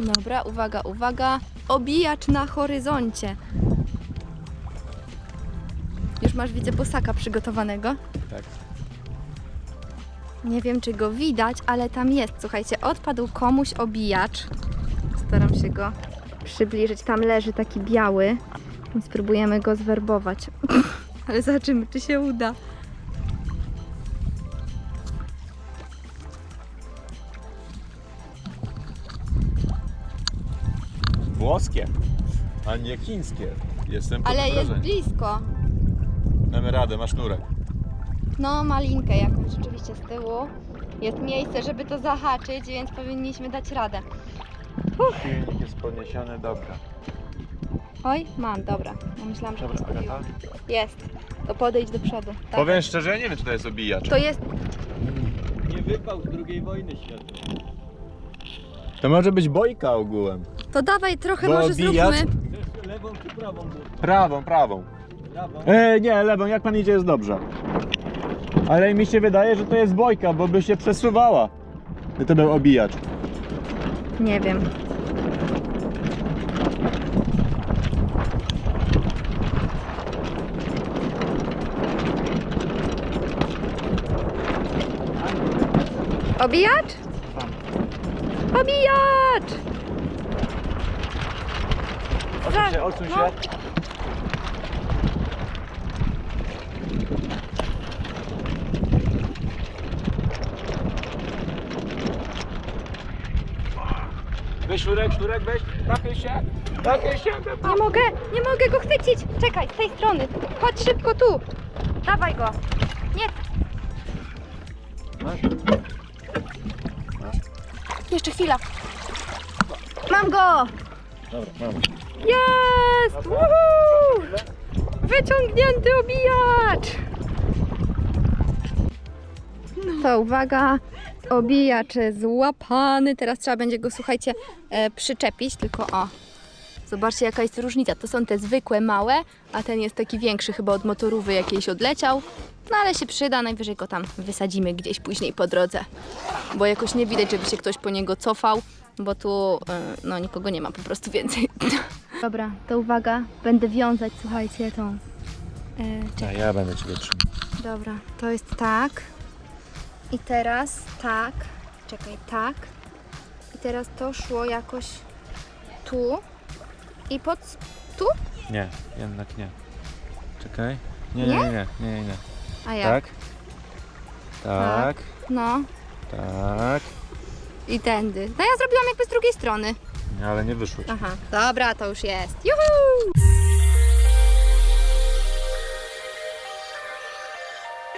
Dobra, uwaga, uwaga. Obijacz na horyzoncie. Już masz, widzę, bosaka przygotowanego. Tak. Nie wiem, czy go widać, ale tam jest. Słuchajcie, odpadł komuś obijacz. Staram się go przybliżyć. Tam leży taki biały, więc spróbujemy go zwerbować. ale zobaczymy, czy się uda. Włoskie, a nie chińskie. Jestem pod Ale jest wrażeniem. blisko. Damy radę, masz nurek. No, malinkę jakąś rzeczywiście z tyłu. Jest miejsce, żeby to zahaczyć, więc powinniśmy dać radę. Silnik jest podniesiony, dobra. Oj, mam, dobra. Ja myślałam, że Dobra, postawiłam. Agata. Jest. To podejdź do przodu. Tak. Powiem szczerze, ja nie wiem, czy to jest obijacz. To jest. Nie wypał z II wojny światowej. To może być bojka ogółem. To dawaj trochę Bo może obijacz- zróbmy. Chcesz lewą czy prawą? Prawą, prawą. Prawą. E, nie, lewą, jak pan idzie jest dobrze. Ale mi się wydaje, że to jest bojka, bo by się przesuwała. Gdy to był obijacz. Nie wiem. Obijacz? Obijacz! Odsuń się, odsuń No. się. Weź sznurek, sznurek, weź. Nachyl się. Nachyl się. Nie mogę, nie mogę go chwycić. Czekaj, z tej strony. Chodź szybko tu. Dawaj go. Nie. Masz? Jeszcze chwila. Mam go. Dobra, mam. Jest! Woohoo! Wyciągnięty obijacz! To uwaga, obijacz złapany. Teraz trzeba będzie go, słuchajcie, e, przyczepić, tylko o. Zobaczcie jaka jest różnica. To są te zwykłe małe, a ten jest taki większy, chyba od motorówki jakiejś odleciał. No ale się przyda, najwyżej go tam wysadzimy gdzieś później po drodze. Bo jakoś nie widać, żeby się ktoś po niego cofał, bo tu e, no nikogo nie ma po prostu więcej. Dobra, to uwaga, będę wiązać, słuchajcie, tą. E, A ja będę ciebie trzymał. Dobra, to jest tak. I teraz tak. Czekaj, tak. I teraz to szło jakoś tu. I pod. Tu? Nie, jednak nie. Czekaj. Nie, Nie? nie, nie, nie, nie. nie. A jak? Tak. Tak. No. Tak. I tędy. No ja zrobiłam jakby z drugiej strony. Nie, Ale nie wyszło ci. Aha, dobra, to już jest. Juhu!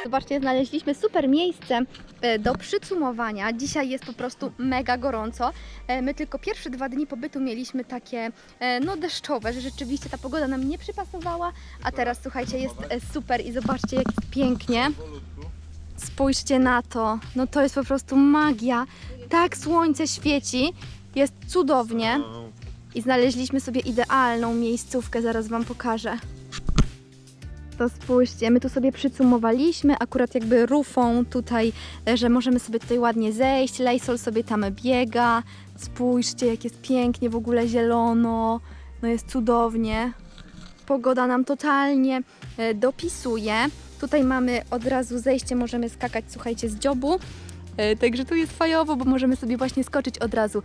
Zobaczcie, znaleźliśmy super miejsce e, do przycumowania. Dzisiaj jest po prostu mega gorąco. E, My tylko pierwsze dwa dni pobytu mieliśmy takie e, no deszczowe, że rzeczywiście ta pogoda nam nie przypasowała, a teraz słuchajcie, jest super i zobaczcie jak jest pięknie. Spójrzcie na to, no to jest po prostu magia. Tak słońce świeci, jest cudownie. I znaleźliśmy sobie idealną miejscówkę, zaraz Wam pokażę. To spójrzcie, my tu sobie przycumowaliśmy, akurat jakby rufą tutaj, e, że możemy sobie tutaj ładnie zejść, Lejsol sobie tam biega. Spójrzcie, jak jest pięknie, w ogóle zielono, no jest cudownie. Pogoda nam totalnie e, dopisuje. Tutaj mamy od razu zejście, możemy skakać, słuchajcie, z dziobu. E, Także tu jest fajowo, bo możemy sobie właśnie skoczyć od razu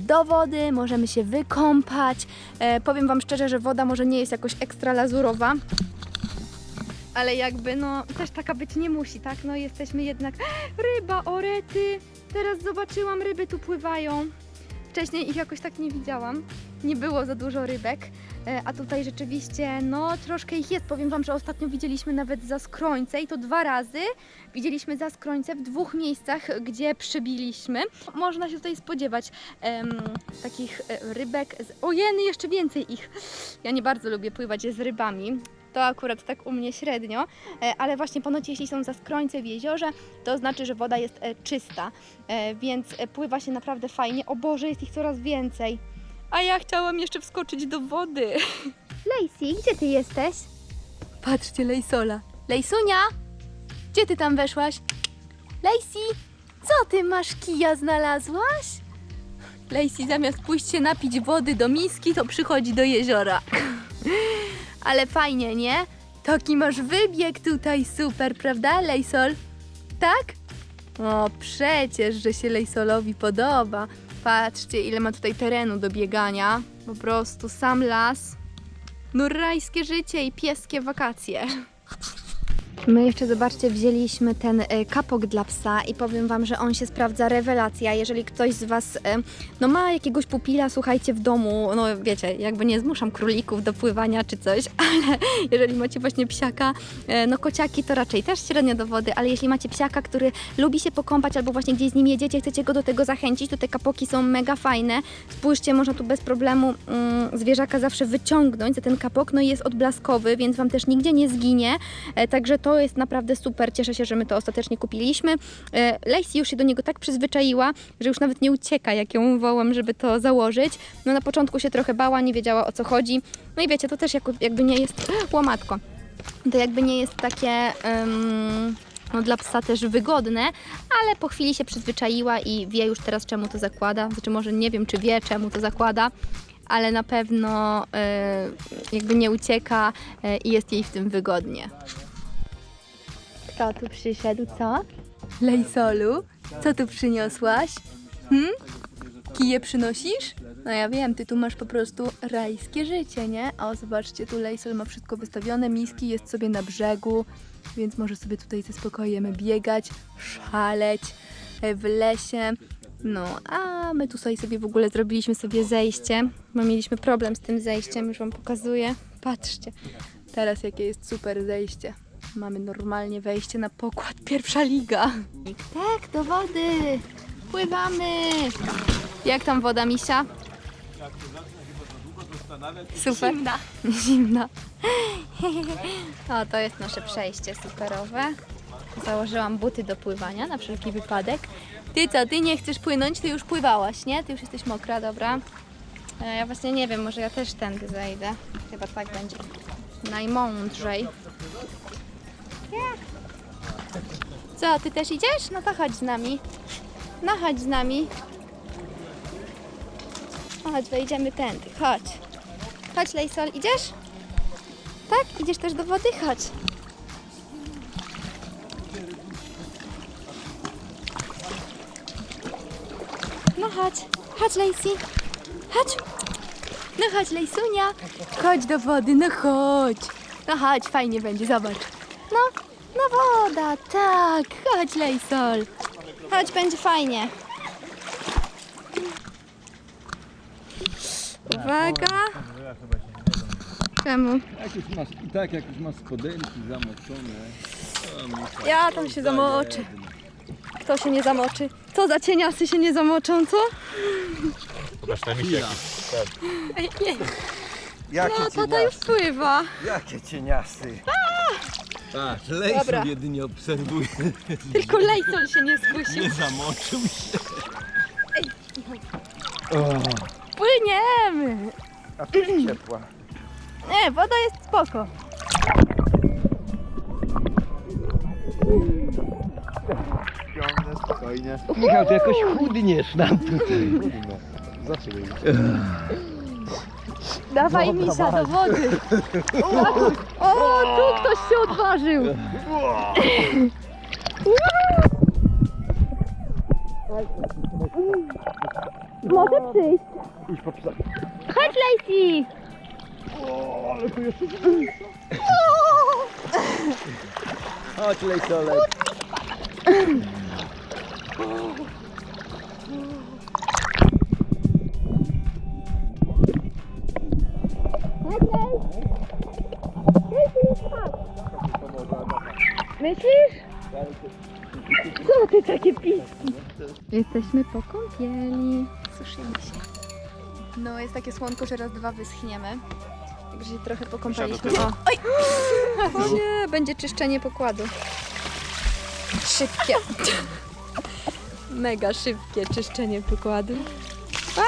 do wody, możemy się wykąpać. Powiem Wam szczerze, że woda może nie jest jakoś ekstra lazurowa, ale jakby no też taka być nie musi, tak? No jesteśmy jednak... Ryba, orety! Teraz zobaczyłam, ryby tu pływają. Wcześniej ich jakoś tak nie widziałam. Nie było za dużo rybek, e, a tutaj rzeczywiście, no troszkę ich jest. Powiem Wam, że ostatnio widzieliśmy nawet zaskrońce i to dwa razy. Widzieliśmy zaskrońce w dwóch miejscach, gdzie przybiliśmy. Można się tutaj spodziewać em, takich e, rybek. Z... O jeny, jeszcze więcej ich. Ja nie bardzo lubię pływać z rybami. To akurat tak u mnie średnio, e, ale właśnie ponoć jeśli są zaskrońce w jeziorze, to znaczy, że woda jest e, czysta, e, więc pływa się naprawdę fajnie. O Boże, jest ich coraz więcej. A ja chciałam jeszcze wskoczyć do wody. Lacey, gdzie ty jesteś? Patrzcie, Lejsola. Lejsunia! Gdzie ty tam weszłaś? Lacey, co ty masz kija znalazłaś? Lacey zamiast pójść się napić wody do miski, to przychodzi do jeziora. Ale fajnie, nie? Taki masz wybieg tutaj super, prawda, Lejsol? Tak? O, przecież, że się Lejsolowi podoba. Patrzcie, ile ma tutaj terenu do biegania. Po prostu sam las. No rajskie życie i pieskie wakacje. My jeszcze, zobaczcie, wzięliśmy ten e, kapok dla psa i powiem Wam, że on się sprawdza rewelacja. Jeżeli ktoś z Was e, no, ma jakiegoś pupila, słuchajcie, w domu, no wiecie, jakby nie zmuszam królików do pływania czy coś, ale jeżeli macie właśnie psiaka, e, no kociaki to raczej też średnio do wody, ale jeśli macie psiaka, który lubi się pokąpać albo właśnie gdzieś z nim jedziecie, chcecie go do tego zachęcić, to te kapoki są mega fajne. Spójrzcie, można tu bez problemu mm, zwierzaka zawsze wyciągnąć za ten kapok, no i jest odblaskowy, więc Wam też nigdzie nie zginie, także to jest naprawdę super, cieszę się, że my to ostatecznie kupiliśmy. E, Lacey już się do niego tak przyzwyczaiła, że już nawet nie ucieka, jak ją wołam, żeby to założyć. No na początku się trochę bała, nie wiedziała o co chodzi, no i wiecie, to też jakby nie jest, łamatko, to jakby nie jest takie... em, no, dla psa też wygodne, ale po chwili się przyzwyczaiła i wie już teraz czemu to zakłada. Znaczy może nie wiem czy wie czemu to zakłada, ale na pewno e, jakby nie ucieka e, i jest jej w tym wygodnie. Kto tu przyszedł, co? Lejsolu, co tu przyniosłaś? Hmm? Kije przynosisz? No ja wiem, ty tu masz po prostu rajskie życie, nie? O, zobaczcie, tu Lejsol ma wszystko wystawione, miski jest sobie na brzegu, więc może sobie tutaj ze spokojem biegać, szaleć w lesie. No, a my tutaj sobie w ogóle zrobiliśmy sobie zejście, bo mieliśmy problem z tym zejściem, już wam pokazuję. Patrzcie, teraz jakie jest super zejście. Mamy normalnie wejście na pokład, pierwsza liga. Tak, do wody, pływamy. Jak tam woda, misia? Super. Zimna. Zimna. O, to jest nasze przejście superowe. Założyłam buty do pływania na wszelki wypadek. Ty co, ty nie chcesz płynąć? Ty już pływałaś, nie? Ty już jesteś mokra, dobra. E, Ja właśnie nie wiem, może ja też tędy zejdę. Chyba tak będzie najmądrzej. Co, ty też idziesz? No to chodź z nami. No chodź z nami. Chodź, wejdziemy tędy, chodź. Chodź, Lejsol, idziesz? Tak? Idziesz też do wody? Chodź. No chodź, chodź Lacey, chodź. No chodź Lejsunia, chodź do wody, no chodź. No chodź, fajnie będzie, zobacz. Woda, tak, chodź Lejsol. Chodź, będzie fajnie. Uwaga. Czemu? Jak już masz, i tak jak już masz spodenki zamoczone. to Michał, Ja tam się zamoczę. jedno. Kto się nie zamoczy? Co za cieniasy się nie zamoczą, co? Chwila. Ej, nie. Jakie No, tata cieniasy? już pływa. Jakie cieniasy? Tak, Dobra. Lejson jedynie obserwuje, Tylko Lejsol się nie skusił. nie zamoczył się. Płyniemy! A tu jest ciepła. Nie, woda jest spoko. Ciągnę spokojnie. Michał, ty jakoś chudniesz nam tutaj. Zawsze Dawaj misia do wody. O, o, tu ktoś się odważył. Może przyjść. Idź po psa. Chodź Lacey. Chodź Lejsolek. Jesteśmy po kąpieli. Suszymy się. No jest takie słonko, że raz dwa wyschniemy. Także się trochę pokąpaliśmy. O. Oj! o nie, będzie czyszczenie pokładu. Szybkie. Mega szybkie czyszczenie pokładu. A!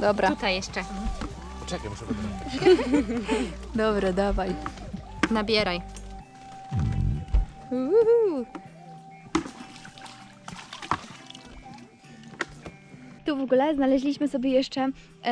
Dobra, Tutaj jeszcze. Czekaj, muszę wybrać. dobra, dawaj. Nabieraj. Uhu. Tu w ogóle znaleźliśmy sobie jeszcze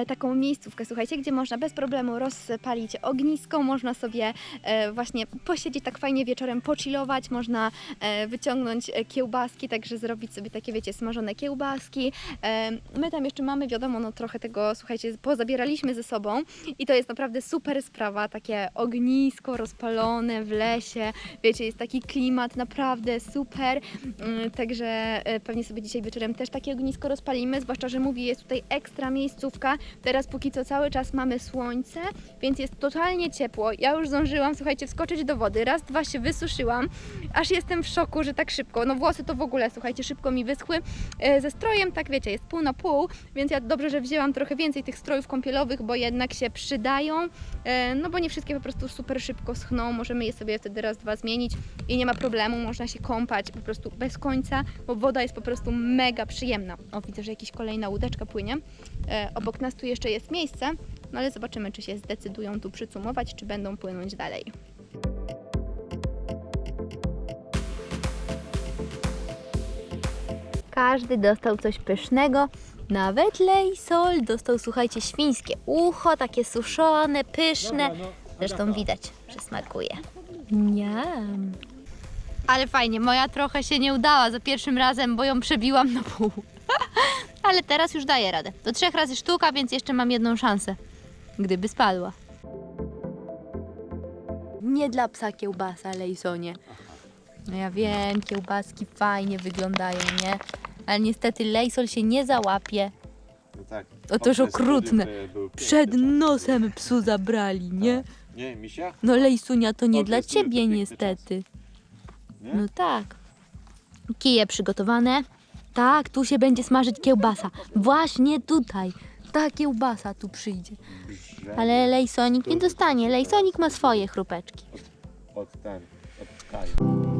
taką miejscówkę, słuchajcie, gdzie można bez problemu rozpalić ognisko, można sobie e, właśnie posiedzieć tak fajnie wieczorem, pochillować, można e, wyciągnąć e, kiełbaski, także zrobić sobie takie, wiecie, smażone kiełbaski. E, my tam jeszcze mamy, wiadomo, no trochę tego, słuchajcie, pozabieraliśmy ze sobą i to jest naprawdę super sprawa, takie ognisko rozpalone w lesie, wiecie, jest taki klimat naprawdę super, Mm, także e, pewnie sobie dzisiaj wieczorem też takie ognisko rozpalimy, zwłaszcza, że mówię, jest tutaj ekstra miejscówka, teraz póki co cały czas mamy słońce, więc jest totalnie ciepło, ja już zdążyłam, słuchajcie, wskoczyć do wody, raz, dwa się wysuszyłam, aż jestem w szoku, że tak szybko, no włosy to w ogóle, słuchajcie, szybko mi wyschły, E, ze strojem, tak wiecie, jest pół na pół, więc ja dobrze, że wzięłam trochę więcej tych strojów kąpielowych, bo jednak się przydają, no bo nie wszystkie po prostu super szybko schną, możemy je sobie wtedy raz, dwa zmienić i nie ma problemu, można się kąpać po prostu bez końca, bo woda jest po prostu mega przyjemna. O, widzę, że jakaś kolejna łódeczka płynie. E, obok nas tu jeszcze jest miejsce, no ale zobaczymy, czy się zdecydują tu przycumować, czy będą płynąć dalej. Każdy dostał coś pysznego. Nawet Lejsol dostał, słuchajcie, świńskie ucho, takie suszone, pyszne. Zresztą widać, że smakuje. Niam. Ale fajnie, moja trochę się nie udała za pierwszym razem, bo ją przebiłam na pół. Ale teraz już daję radę. Do trzech razy sztuka, więc jeszcze mam jedną szansę. Gdyby spadła. Nie dla psa kiełbasa, Lejsonie. No ja wiem, kiełbaski fajnie wyglądają, nie? Ale niestety Lejsol się nie załapie. No tak. Otóż Okres okrutne. studiów, e, był piękny, Przed tak. nosem psu zabrali, nie? Nie, misia? No Lejsunia, to nie Okres dla to ciebie piękny niestety. Nie? No tak. Kije przygotowane. Tak, tu się będzie smażyć kiełbasa. Właśnie tutaj. Ta kiełbasa tu przyjdzie. Ale Lejsonik nie dostanie. Lejsonik ma swoje chrupeczki. Od ten, od kraju.